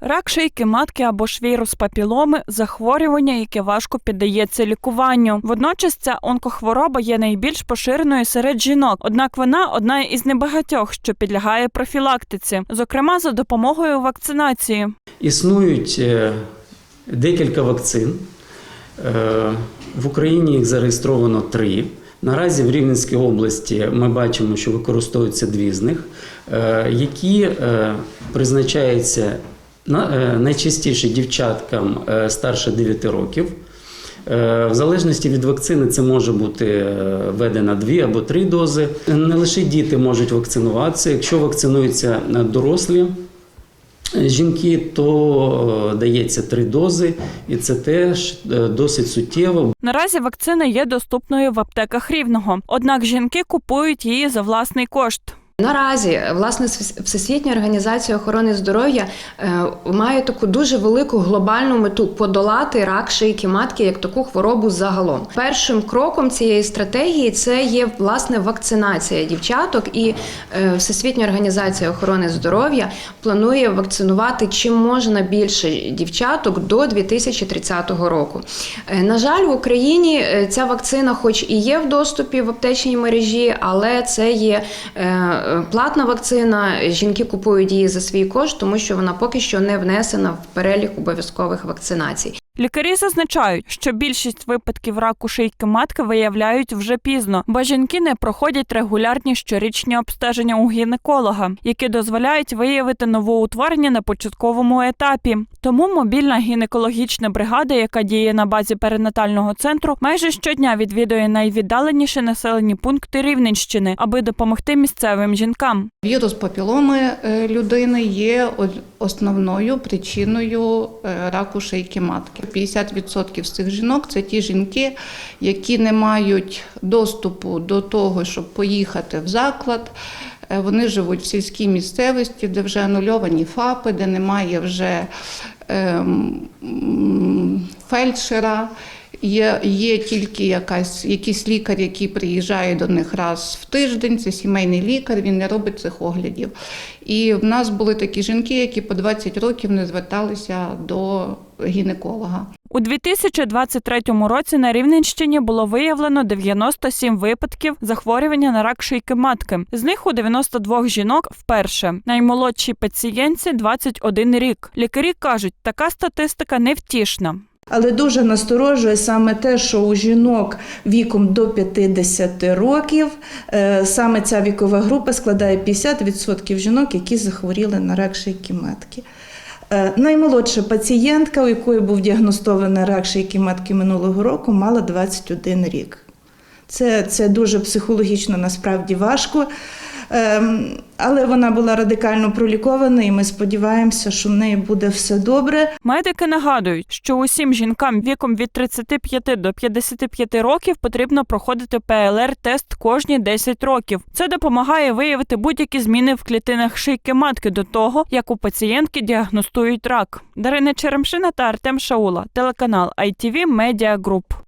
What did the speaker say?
Рак шийки матки або ж вірус папіломи захворювання, яке важко піддається лікуванню. Водночас ця онкохвороба є найбільш поширеною серед жінок. Однак вона одна із небагатьох, що підлягає профілактиці, зокрема за допомогою вакцинації. Існують е, декілька вакцин. Е, В Україні їх зареєстровано три. Наразі в Рівненській області ми бачимо, що використовуються дві з них, е, які призначаються на- найчастіше дівчаткам е, старше 9 років. Е, В залежності від вакцини це може бути е, введено дві або три дози. Не лише діти можуть вакцинуватися. Якщо вакцинуються е, дорослі жінки, то е, дається три дози, і це теж е, досить суттєво. Наразі вакцина є доступною в аптеках рівного. Однак жінки купують її за власний кошт. Наразі власне Всесвітня організація охорони здоров'я е, має таку дуже велику глобальну мету подолати рак шийки матки як таку хворобу загалом. Першим кроком цієї стратегії це є власне вакцинація дівчаток, і е, Всесвітня організація охорони здоров'я планує вакцинувати чим можна більше дівчаток до 2030 року. Е, На жаль, в Україні ця вакцина, хоч і є в доступі в аптечній мережі, але це є платна вакцина. Жінки купують її за свій кошт, тому що вона поки що не внесена в перелік обов'язкових вакцинацій. Лікарі зазначають, що більшість випадків раку шийки матки виявляють вже пізно, бо жінки не проходять регулярні щорічні обстеження у гінеколога, які дозволяють виявити новоутворення на початковому етапі. Тому мобільна гінекологічна бригада, яка діє на базі перинатального центру, майже щодня відвідує найвіддаленіші населені пункти Рівненщини, аби допомогти місцевим жінкам. Вірус папіломи е, людини є основною причиною е, раку шийки матки. 50% з цих жінок це ті жінки, які не мають доступу до того, щоб поїхати в заклад. Е, Вони живуть в сільській місцевості, де вже анульовані ФАПи, де немає вже ем, фельдшера. Є, є тільки якась, якийсь лікар, який приїжджає до них раз в тиждень, це сімейний лікар, він не робить цих оглядів. І в нас були такі жінки, які по 20 років не зверталися до гінеколога. У 2023 році на Рівненщині було виявлено 97 випадків захворювання на рак шийки матки. З них у 92 жінок вперше. Наймолодшій пацієнтці 21 рік. Лікарі кажуть, така статистика невтішна. Але дуже насторожує саме те, що у жінок віком до 50 років е, саме ця вікова група складає 50% жінок, які захворіли на рак шийки матки. Е, Наймолодша пацієнтка, у якої був діагностований рак шийки матки минулого року, мала 21 рік. Це, це дуже психологічно насправді важко. Але вона була радикально пролікована, і ми сподіваємося, що в неї буде все добре. Медики нагадують, що усім жінкам віком від 35 до 55 років потрібно проходити ПЛР-тест кожні 10 років. Це допомагає виявити будь-які зміни в клітинах шийки матки до того, як у пацієнтки діагностують рак. Дарина Черемшина та Артем Шаула, телеканал ITV Media Group.